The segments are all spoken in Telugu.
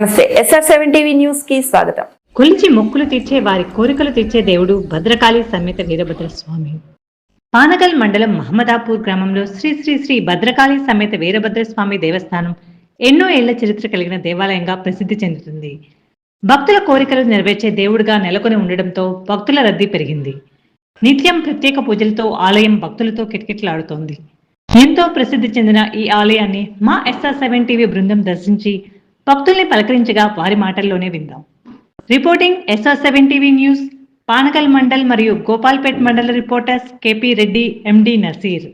నమస్తే. ఎస్ఆర్ సెవెన్ టీవీ న్యూస్కి స్వాగతం. కొలిచి మొక్కులు తీర్చే వారి కోరికలు తీర్చే దేవుడు భద్రకాళి సమేత వీరభద్ర స్వామి పానగల్ మండలం మహమ్మదాపూర్ గ్రామంలో శ్రీ శ్రీ శ్రీ భద్రకాళి సమేత వీరభద్ర స్వామి దేవస్థానం ఎన్నో ఏళ్ళ చరిత్ర కలిగిన దేవాలయంగా ప్రసిద్ధి చెందుతుంది. భక్తుల కోరికలు నెరవేర్చే దేవుడిగా నెలకొని ఉండడంతో భక్తుల రద్దీ పెరిగింది. నిత్యం ప్రత్యేక పూజలతో ఆలయం భక్తులతో కిటకిటలాడుతోంది. ఎంతో ప్రసిద్ధి చెందిన ఈ ఆలయాన్ని మా ఎస్ఆర్ సెవెన్ టీవీ బృందం దర్శించి భక్తుల్ని పలకరించగా వారి మాటల్లోనే విందాం. Reporting SR seven TV news Panagal mandal మరియు గోపాల్పేట్ మండల reporters KP Reddy MD Naseer.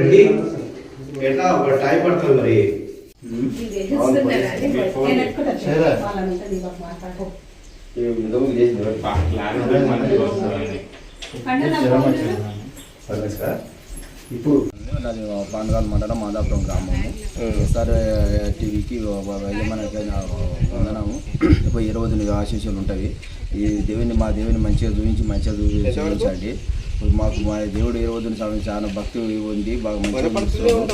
Ready ఎట్లా ఒక టైం పడుతుంది మరి? ఇప్పుడు నాది పాండగాల్ మండలం మాదాపురం గ్రామము ఎస్ఆర్ టీవీకి వెళ్ళమనట్లయిన వందనము. ఇప్పుడు ఈ రోజు ఆశీస్సులు ఉంటాయి. ఈ దేవుని మా దేవుని మంచిగా చూపించి మంచిగా చూపి- చూపించండి. మాకు మా దేవుడు ఈ రోజున చాలా భక్తి ఉంది బాగా మంచిగా.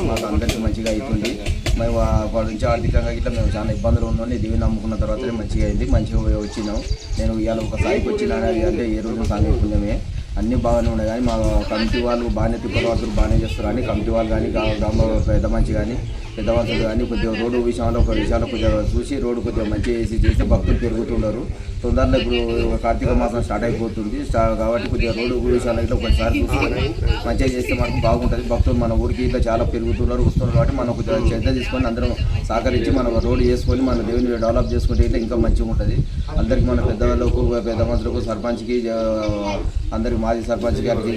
మాకు అందరికీ మంచిగా అవుతుంది మేము వాడి నుంచి ఆర్థికంగా ఇట్లా మేము చాలా ఇబ్బందులు ఉన్నాం ఈ దేవుని నమ్ముకున్న తర్వాత మంచిగా అయింది. మంచిగా వచ్చినాం. నేను ఇవాళ ఒక స్థాయికి వచ్చినా అంటే ఏ రోజు సామి పుణ్యమే. అన్నీ బాగానే ఉన్నాయి కానీ మా కమిటీ వాళ్ళు బాగానే తిప్పలవాసులు బాగానే చేస్తారు కానీ కమిటీ వాళ్ళు కానీ గ్రామ పెద్ద మంచి కానీ పెద్ద మనుషులు కానీ కొద్దిగా రోడ్డు విషయంలో ఒక విషయాలు కొద్దిగా చూసి రోడ్డు కొద్దిగా మంచి చేసి చేస్తే భక్తులు పెరుగుతున్నారు తొందరలో ఇప్పుడు కార్తీక మాసం స్టార్ట్ అయిపోతుంది. స్టా కాబట్టి కొద్దిగా రోడ్డు విషయాలు ఇట్లా ఒకసారి చూసుకొని మంచిగా చేస్తే మనకు బాగుంటుంది. భక్తులు మన ఊరికి ఇట్లా చాలా పెరుగుతున్నారు వస్తున్నారు కాబట్టి మనం కొద్దిగా శ్రద్ధ తీసుకొని అందరం సహకరించి మనం రోడ్డు చేసుకొని మన దేవుని డెవలప్ చేసుకుంటే ఇట్లా ఇంకా మంచిగా ఉంటుంది. అందరికి మన పెద్దవాళ్ళకు పెద్ద మనుషులకు సర్పంచ్కి అందరికి మాజీ సర్పంచ్ గారికి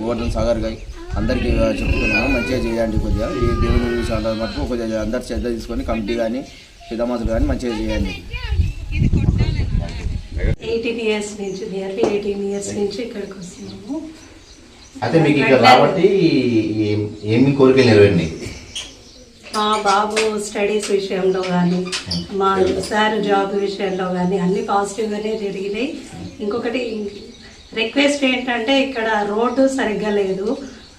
గోవర్ధన్ సాగర్ గారి అందరికీ చెప్తున్నాను. మంచిగా చేయండి కొద్దిగా. ఈ దేవుని విషయాల మటుకు కొద్దిగా అందరు శ్రద్ధ తీసుకొని కమిటీ కానీ మనుషులు కానీ మంచిగా చేయండి. ఎయిటీన్ ఇయర్స్ నుంచి నియర్లీ ఎయిటీన్ ఇయర్స్ నుంచి ఇక్కడికి వస్తున్నాము. అయితే మీకు ఇక్కడ రాబట్టి ఏం- ఏమి కోరికలు నెరవేరినాయి? మా బాబు స్టడీస్ విషయంలో కానీ మా సార్ జాబ్ విషయంలో కానీ అన్ని పాజిటివ్గానే జరిగినాయి. ఇంకొకటి రిక్వెస్ట్ ఏంటంటే ఇక్కడ రోడ్డు సరిగ్గా లేదు.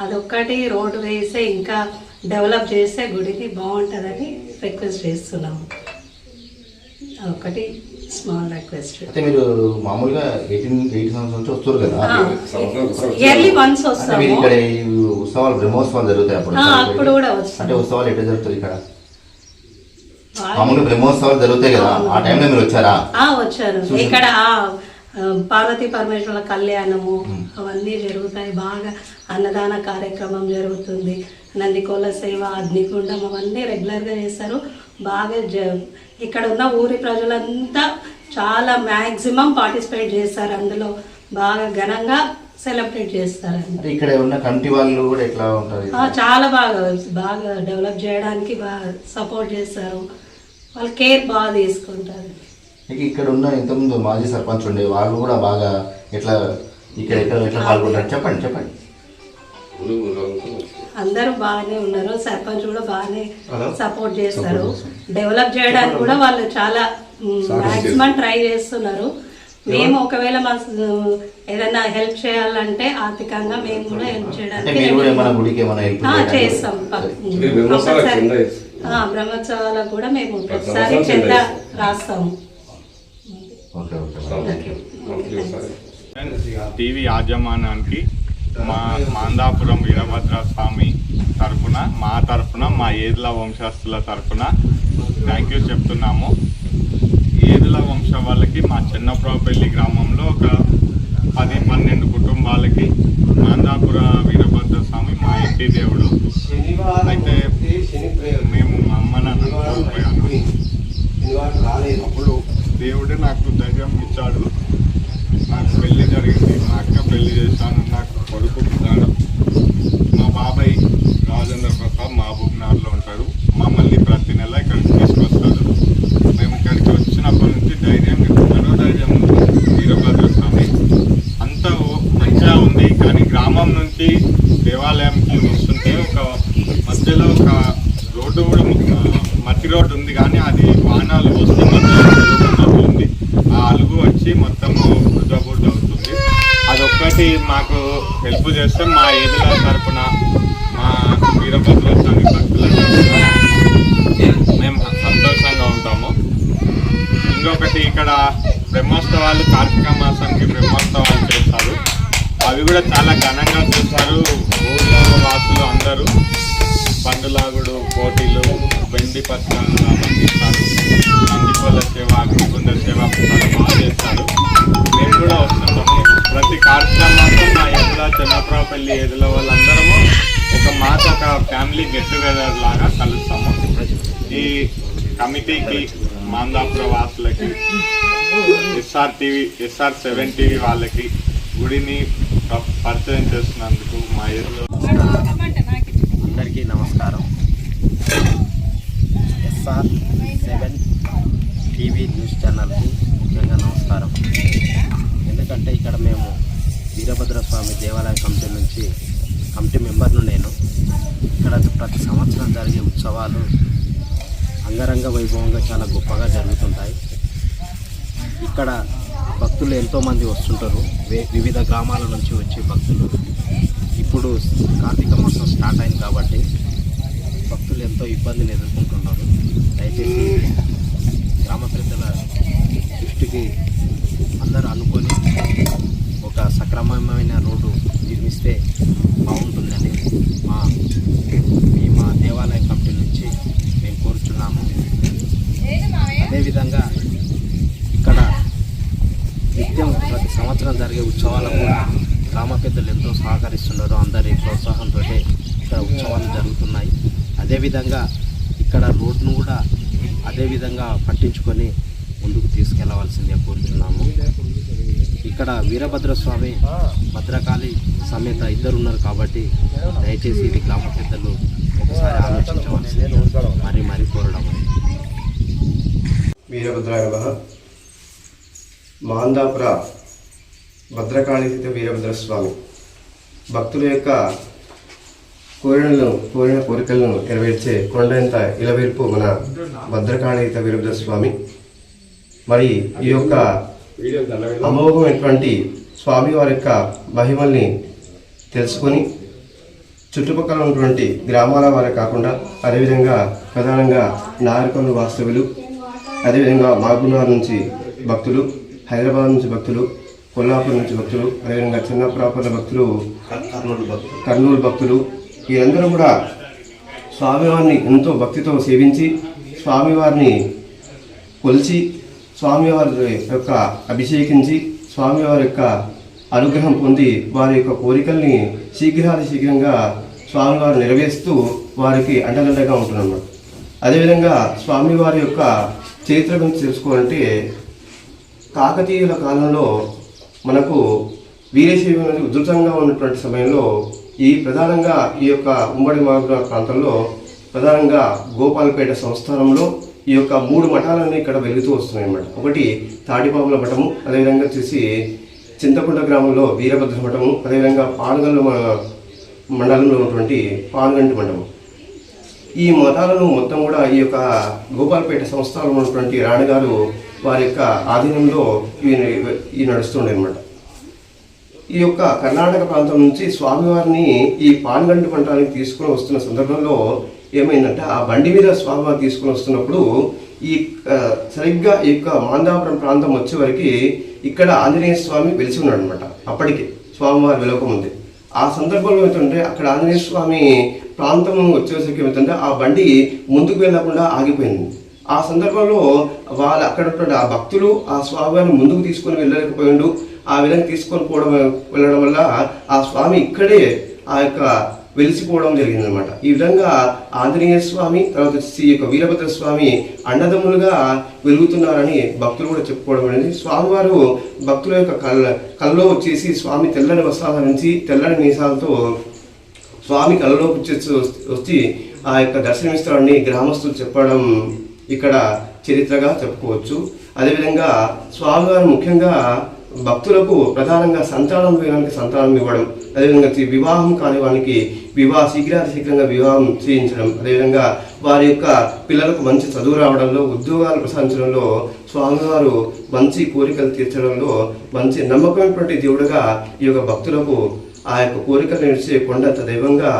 అదొక్కటి రోడ్డు వేస్తే ఇంకా డెవలప్ చేస్తే గుడిని బాగుంటుందని రిక్వెస్ట్ చేస్తున్నాము. ఒకటి స్మాల్ రిక్వెస్ట్ అయితే మీరు మామూలుగా ఎయిటీన్ ఎయిట్ సంవత్సరాల నుంచి వస్తారు కదా? ఇయర్లీ వన్స్ అంటే మీరు వస్తాము ఇక్కడ ఈ ఉత్సవాలు బ్రహ్మోత్సవాలు జరుగుతాయి అప్పుడు. ఆ, అప్పుడు కూడా వస్తాం. అంటే ఉత్సవాలు ఎట్లా జరుగుతుంది ఇక్కడ? మామూలుగా బ్రహ్మోత్సవాలు జరుగుతాయి కదా? ఆ టైంలో మీరు వచ్చారా? ఆ వచ్చారు. ఇక్కడ పార్వతీ పరమేశ్వరుల కళ్యాణము అవన్నీ జరుగుతాయి. బాగా అన్నదాన కార్యక్రమం జరుగుతుంది. నందికోల సేవ అగ్నికుండం అవన్నీ రెగ్యులర్గా చేస్తారు. బాగా జ ఇక్కడ ఉన్న ఊరి ప్రజలంతా చాలా మ్యాక్సిమం పార్టిసిపేట్ చేస్తారు. అందులో బాగా ఘనంగా సెలబ్రేట్ చేస్తారు. ఇక్కడ ఉన్న కమిటీ వాళ్ళు కూడా ఎట్లా ఉంటారు? ఆ, చాలా బాగా బాగా డెవలప్ చేయడానికి బాగా సపోర్ట్ చేస్తారు. వాళ్ళు కేర్ బాగా తీసుకుంటారు. ఇక్కడ ఉన్న ఇంతకుముందు మాజీ సర్పంచ్ ఉండే వాళ్ళు కూడా బాగా ఎట్లా ఇక్కడ ఎక్కడ ఎట్లా పాల్గొంటారు? చెప్పండి చెప్పండి. అందరూ బాగానే ఉన్నారు. సర్పంచ్ కూడా బాగానే సపోర్ట్ చేస్తారు. డెవలప్ చేయడానికి కూడా వాళ్ళు చాలా మాక్సిమం ట్రై చేస్తున్నారు. మేము ఒకవేళ మా ఏదైనా హెల్ప్ చేయాలంటే ఆర్థికంగా మేము కూడా హెల్ప్ చేయడానికి మీరు కూడా ఏమైనా గుడికి ఏమైనా హెల్ప్ ఆ, చేస్తాం. బ్రహ్మోత్సవాలకు కూడా మేము ప్రతిసారి చెంద రాస్తాము. Okay okay. టీవీ యాజమానానికి మా మాందాపురం వీరభద్ర స్వామి తరఫున మా తరపున మా ఏదుల వంశస్థుల తరఫున థ్యాంక్ యూ చెప్తున్నాము. ఏదుల వంశ వాళ్ళకి మా చిన్నప్రాపల్లి గ్రామంలో ఒక పది పన్నెండు కుటుంబాలకి మాందాపుర వీరభద్ర స్వామి మా ఇంటి దేవుడు. అయితే మేము మా అమ్మ నాన్న కోల్పోయాను అప్పుడు దేవుడే నాకు ధైర్యం ఇచ్చాడు. నాకు పెళ్ళి జరిగింది. మా అక్క పెళ్ళి చేశాను నాకు కొడుకు పుట్టాడు మా బాబాయ్ రాజేంద్ర ప్రసాద్ మహబూబ్నగర్లో ఉంటాడు మమ్మల్ని ప్రతి నెల ఇక్కడికి తీసుకొస్తాడు మేము ఇక్కడికి వచ్చినప్పటి నుంచి ధైర్యం ఇస్తున్నాడు ధైర్యం ఉంది వీరభద్ర స్వామి అంతా ఓ- మంచిగా ఉంది కానీ గ్రామం నుంచి దేవాలయంకి వస్తుంటే ఒక మధ్యలో ఒక రోడ్డు కూడా ఆ, మట్టి రోడ్డు ఉంది కానీ అది వాహనాలు వస్తే మొత్తం ఉంది వచ్చి మొత్తం బుడ్డ బుడ్డ అవుతుంది. అదొక్కటి మాకు హెల్ప్ చేస్తే మా ఏదుల తరపున మా వీరభద్ర స్వామి భక్తుల మేము సంతోషంగా ఉంటాము. ఇంకొకటి ఇక్కడ బ్రహ్మోత్సవాలు కార్తీక మాసానికి బ్రహ్మోత్సవాలు చేస్తారు. అవి కూడా చాలా ఘనంగా చేస్తారు. ఊళ్ళో వాసులు అందరూ. పండులాగుడు పోటీలు వెండి పత్రాలు అందిస్తారు అందికోల సేవ అగ్నికుండ సేవ చాలా బాగా చేస్తారు. మేము కూడా వస్తుంటాము ప్రతి కార్తీక మాసం మా ఎదుల చెన్నప్రాపల్లి ఎదుల వాళ్ళందరము ఒక మాట ఒక ఫ్యామిలీ గెట్ టుగెదర్ లాగా కలుస్తాము. ఈ కమిటీకి Mandapura వాసులకి SR TV SR seven TV వాళ్ళకి గుడిని పరిచయం చేస్తున్నందుకు మా ఎదురు అందరికీ నమస్కారం. ఎస్ఆర్ సెవెన్ టీవీ న్యూస్ ఛానల్కి ముఖ్యంగా నమస్కారం. ఎందుకంటే ఇక్కడ మేము వీరభద్ర స్వామి దేవాలయ కమిటీ నుంచి కమిటీ మెంబర్ను నేను. ఇక్కడ ప్రతి సంవత్సరం జరిగే ఉత్సవాలు అంగరంగ వైభవంగా చాలా గొప్పగా జరుగుతుంటాయి. ఇక్కడ భక్తులు ఎంతోమంది వస్తుంటారు. వివిధ గ్రామాల నుంచి వచ్చే భక్తులు. ఇప్పుడు కార్తీక మాసం స్టార్ట్ అయింది కాబట్టి భక్తులు ఎంతో ఇబ్బందిని ఎదుర్కొంటున్నారు. దయచేసి గ్రామ పెద్దల దృష్టికి అందరూ అనుకొని ఒక సక్రమమైన రోడ్డు నిర్మిస్తే బాగుంటుందని మా మీ మా దేవాలయ కమిటీ నుంచి మేము కోరుచున్నాము. అదేవిధంగా ఇక్కడ నిత్యం ప్రతి సంవత్సరం జరిగే ఉత్సవాలకు కూడా గ్రామ పెద్దలు ఎంతో సహకరిస్తున్నారు. అందరి ప్రోత్సాహంతో ఇక్కడ ఉత్సవాలు జరుగుతున్నాయి. అదేవిధంగా ఇక్కడ రోడ్ను కూడా అదేవిధంగా పట్టించుకొని ముందుకు తీసుకెళ్ళవలసిందే కోరుతున్నాము. ఇక్కడ వీరభద్రస్వామి భద్రకాళి సమేత ఇద్దరు ఉన్నారు కాబట్టి దయచేసి ఇది గ్రామ పెద్దలు ఒకసారి ఆలోచించవలసిందిగా మరి మరి కోరడం వీరభద్రాయ మాందాపుర భద్రకాళిత వీరభద్ర స్వామి భక్తుల యొక్క కోరినలను కోరిన కోరికలను నెరవేర్చే కొండంత ఇలవేర్పు మన భద్రకాళిత వీరభద్ర స్వామి మరి ఈ యొక్క అమోఘమైనటువంటి స్వామి వారి యొక్క మహిమల్ని తెలుసుకొని చుట్టుపక్కల ఉన్నటువంటి గ్రామాల వారే కాకుండా అదేవిధంగా ప్రధానంగా నాయకులు వాస్తవులు అదేవిధంగా మాగునార్ నుంచి భక్తులు హైదరాబాద్ నుంచి భక్తులు కొల్లాపూర్ నుంచి భక్తులు అదేవిధంగా చిన్నపురాపూర్ భక్తులు కర్నూలు భక్తులు. కర్నూలు భక్తులు వీరందరూ కూడా స్వామివారిని ఎంతో భక్తితో సేవించి స్వామివారిని కొలిచి స్వామివారి యొక్క అభిషేకించి స్వామివారి యొక్క అనుగ్రహం పొంది వారి యొక్క కోరికల్ని శీఘ్రాతి శీఘ్రంగా స్వామివారు నెరవేరుస్తూ వారికి అండదండగా ఉంటున్నమాట అదేవిధంగా స్వామివారి యొక్క చరిత్ర గురించి తెలుసుకోవాలంటే కాకతీయుల కాలంలో మనకు వీరశైవం అనేది ఉధృతంగా ఉన్నటువంటి సమయంలో ఈ ప్రధానంగా ఈ యొక్క ఉమ్మడి మహబూబా ప్రాంతంలో ప్రధానంగా గోపాలపేట సంస్థానంలో ఈ యొక్క మూడు మఠాలన్నీ ఇక్కడ వెలుగుతూ వస్తున్నాయి అన్నమాట. ఒకటి తాడిపాముల మఠము అదేవిధంగా చూసి చింతకుంట గ్రామంలో వీరభద్ర మఠము అదేవిధంగా పానగల్లు మ- మండలంలో ఉన్నటువంటి పాడుగంటి మఠము. ఈ మతాలను మొత్తం కూడా ఈ యొక్క గోపాలపేట సంస్థలో ఉన్నటువంటి రాణిగారు వారి యొక్క ఆధీనంలో ఇవి ఈ నడుస్తుండే అనమాట ఈ యొక్క కర్ణాటక ప్రాంతం నుంచి స్వామివారిని ఈ పాన్గంటి పంటానికి తీసుకుని వస్తున్న సందర్భంలో ఏమైందంటే ఆ బండి మీద స్వామివారి తీసుకుని వస్తున్నప్పుడు ఈ సరిగ్గా ఈ యొక్క మాందాపురం ప్రాంతం వచ్చే వరకు ఇక్కడ ఆంజనేయ స్వామి వెలిసి ఉన్నాడు అనమాట అప్పటికి స్వామివారి వెలకముంది ఆ సందర్భంలో ఏంటంటే అక్కడ ఆంజనేయ స్వామి ప్రాంతం వచ్చేసరికి ఏమిటంటే ఆ బండి ముందుకు వెళ్ళకుండా ఆగిపోయింది. ఆ సందర్భంలో వాళ్ళు అక్కడ ఆ భక్తులు ఆ స్వామివారిని ముందుకు తీసుకొని వెళ్ళలేకపోయిండు. ఆ విధంగా తీసుకొని పోవడం వెళ్ళడం వల్ల ఆ స్వామి ఇక్కడే ఆ యొక్క వెలిసిపోవడం జరిగిందనమాట ఈ విధంగా ఆంజనేయ స్వామి తర్వాత వచ్చి యొక్క వీరభద్ర స్వామి అండదమ్ములుగా వెలుగుతున్నారని భక్తులు కూడా చెప్పుకోవడం అనేది స్వామివారు భక్తుల యొక్క కళ్ళ కళ్ళలో వచ్చేసి స్వామి తెల్లని వస్త్రాలు నుంచి తెల్లని మీసాలతో స్వామి కళ్ళలోకి వచ్చేసి వచ్చి ఆ యొక్క దర్శనమిస్తాడని గ్రామస్తులు చెప్పడం ఇక్కడ చరిత్రగా చెప్పుకోవచ్చు. అదేవిధంగా స్వామివారు ముఖ్యంగా భక్తులకు ప్రధానంగా సంతానం వేయడానికి సంతానం ఇవ్వడం అదేవిధంగా వివాహం కాని వారికి వివాహ శీఘ్రాతి శీఘ్రంగా వివాహం చేయించడం అదేవిధంగా వారి యొక్క పిల్లలకు మంచి చదువు రావడంలో ఉద్యోగాలు ప్రసాదించడంలో స్వామివారు మంచి కోరికలు తీర్చడంలో మంచి నమ్మకమైనటువంటి దేవుడుగా ఈ యొక్క భక్తులకు ఆ యొక్క కోరికలు నెరవేర్చే కొండంత దైవంగా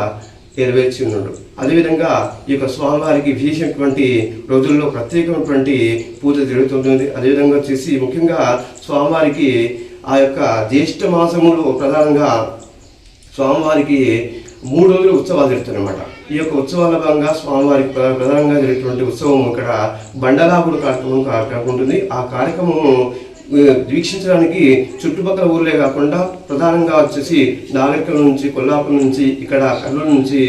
నెరవేర్చి ఉన్నాడు అదేవిధంగా ఈ యొక్క స్వామివారికి విశేషమైనటువంటి రోజుల్లో ప్రత్యేకమైనటువంటి పూజ జరుగుతుంది అదేవిధంగా వచ్చేసి ముఖ్యంగా స్వామివారికి ఆ యొక్క జ్యేష్ఠ మాసములో ప్రధానంగా స్వామివారికి మూడు రోజులు ఉత్సవాలు జరుగుతాయన్నమాట. ఈ యొక్క ఉత్సవాల భాగంగా స్వామివారికి ప్రధానంగా జరిగేటువంటి ఉత్సవం ఇక్కడ బండలాగుడు కార్యక్రమం కార్యక్రమం ఉంటుంది ఆ కార్యక్రమం వీక్షించడానికి చుట్టుపక్కల ఊర్లే కాకుండా ప్రధానంగా వచ్చేసి నాగరికల నుంచి కొల్లాపురం నుంచి ఇక్కడ కర్నూలు నుంచి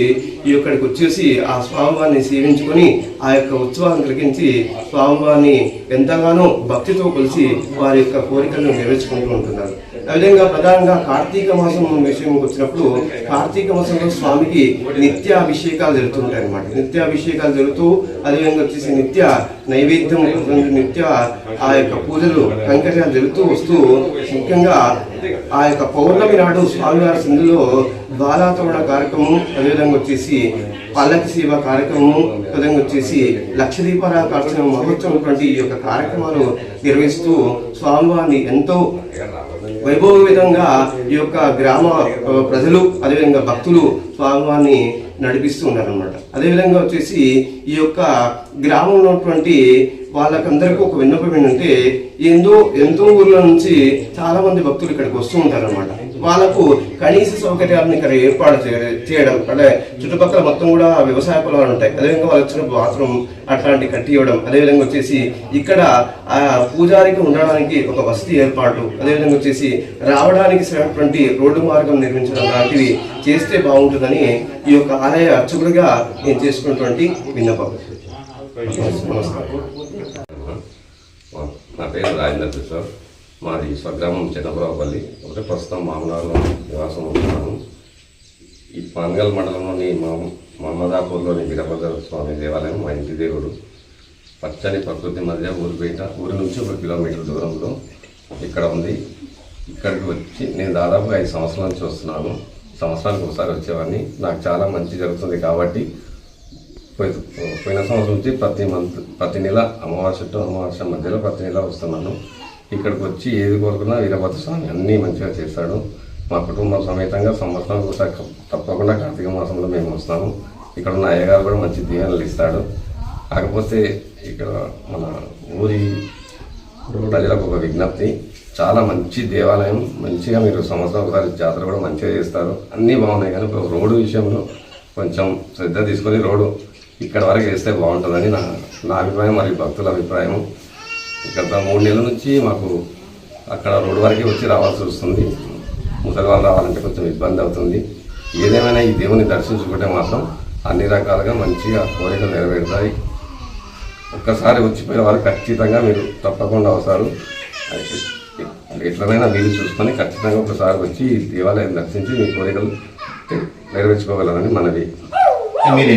ఈ యొక్కడికి వచ్చేసి ఆ స్వామివారిని సేవించుకొని ఆ యొక్క ఉత్సవాన్ని కలిగించి స్వామివారిని ఎంతగానో భక్తితో కలిసి వారి యొక్క కోరికలను నెరవేర్చుకుంటూ ఉంటున్నారు. అదేవిధంగా ప్రధానంగా కార్తీక మాసం విషయం వచ్చినప్పుడు కార్తీక మాసంలో స్వామికి నిత్య అభిషేకాలు జరుగుతుంటాయి అనమాట నిత్య అభిషేకాలు జరుగుతూ అదేవిధంగా వచ్చేసి నిత్య నైవేద్యం నిత్య ఆ యొక్క పూజలు కంకర్యాలు జరుగుతూ వస్తూ ముఖ్యంగా ఆ యొక్క పౌర్ణమి నాడు స్వామివారి సింధులో ద్వారాతోడ కార్యక్రమం అదేవిధంగా వచ్చేసి పల్లకి సేవ కార్యక్రమం విధంగా వచ్చేసి లక్ష దీపాల మహోత్సవం వంటి ఈ యొక్క కార్యక్రమాలు నిర్వహిస్తూ స్వామివారిని ఎంతో వైభవవిధంగా ఈ యొక్క గ్రామ ప్రజలు అదేవిధంగా భక్తులు స్వామివారిని నడిపిస్తూ ఉన్నారనమాట అదేవిధంగా వచ్చేసి ఈ యొక్క గ్రామంలో ఉన్నటువంటి వాళ్ళకందరికీ ఒక విన్నపం ఏంటంటే ఎంతో ఎంతో ఊర్ల నుంచి చాలా మంది భక్తులు ఇక్కడికి వస్తూ ఉంటారనమాట వాళ్ళకు కనీస సౌకర్యాలను ఇక్కడ ఏర్పాటు చేయడం అంటే చుట్టుపక్కల మొత్తం కూడా వ్యవసాయ పొలాలు ఉంటాయి. అదేవిధంగా వాళ్ళు వచ్చిన బాత్రూమ్ అట్లాంటి కట్టి ఇవ్వడం అదేవిధంగా వచ్చేసి ఇక్కడ ఆ పూజారికి ఉండడానికి ఒక వసతి ఏర్పాటు అదేవిధంగా వచ్చేసి రావడానికి సరైనటువంటి రోడ్డు మార్గం నిర్మించడం లాంటివి చేస్తే బాగుంటుందని ఈ యొక్క ఆలయ అర్చకుడిగా నేను చేసుకున్నటువంటి విన్నపం. నమస్కారం. నా పేరు రాజేంద్ర కిషోర్ మాది స్వగ్రామం చిన్నపురాపల్లి ఒకటి ప్రస్తుతం మామనాడులో నివాసం ఉంటున్నాను ఈ పాన్గల్ మండలంలోని మా మహమ్మదాపూర్లోని వీరభద్ర స్వామి దేవాలయం మా ఇంటి దేవుడు. పచ్చని ప్రకృతి మధ్య ఊరి బయట ఊరి నుంచి ఒక కిలోమీటర్ దూరంలో ఇక్కడ ఉంది. ఇక్కడికి వచ్చి నేను దాదాపు ఐదు సంవత్సరాల నుంచి వస్తున్నాను. సంవత్సరానికి ఒకసారి వచ్చేవాడిని. నాకు చాలా మంచి జరుగుతుంది కాబట్టి పోయి- పోయిన సంవత్సరం నుంచి ప్రతి మంత్ ప్రతి నెల అమావాస్య టు అమావాస్య మధ్యలో ప్రతి నెల వస్తున్నాను. ఇక్కడికి వచ్చి ఏది కోరుకున్నా వీరభద్రస్వామి అన్నీ మంచిగా చేస్తాడు. మా కుటుంబం సమేతంగా సంవత్సరానికి ఒకసారి తప్పకుండా కార్తీక మాసంలో మేము వస్తాము. ఇక్కడ ఉన్న అయ్యగారు కూడా మంచి దీవెనలు ఇస్తాడు. కాకపోతే ఇక్కడ మన ఊరి ప్రజలకు ఒక విజ్ఞప్తి. చాలా మంచి దేవాలయం మంచిగా మీరు సంవత్సరం ఒకసారి జాతర కూడా మంచిగా చేస్తారు. అన్నీ బాగున్నాయి కానీ రోడ్డు విషయంలో కొంచెం శ్రద్ధ తీసుకొని రోడ్డు ఇక్కడ వరకు వేస్తే బాగుంటుందని నా నా అభిప్రాయం మరియు భక్తుల అభిప్రాయం గత మూడు నెలల నుంచి మాకు అక్కడ రోడ్డు వరకే వచ్చి రావాల్సి వస్తుంది. ముసలివాళ్ళు రావాలంటే కొంచెం ఇబ్బంది అవుతుంది. ఏదేమైనా ఈ దేవుని దర్శించుకుంటే మాత్రం అన్ని రకాలుగా మంచిగా కోరికలు నెరవేరుతాయి. ఒక్కసారి వచ్చిపోయిన వారు ఖచ్చితంగా మీరు తప్పకుండా వస్తారు. ఎట్లనైనా మీరు చూసుకొని ఖచ్చితంగా ఒకసారి వచ్చి ఈ దేవాలయం దర్శించి మీ కోరికలు నెరవేర్చుకోగలరని మనవి. మీరు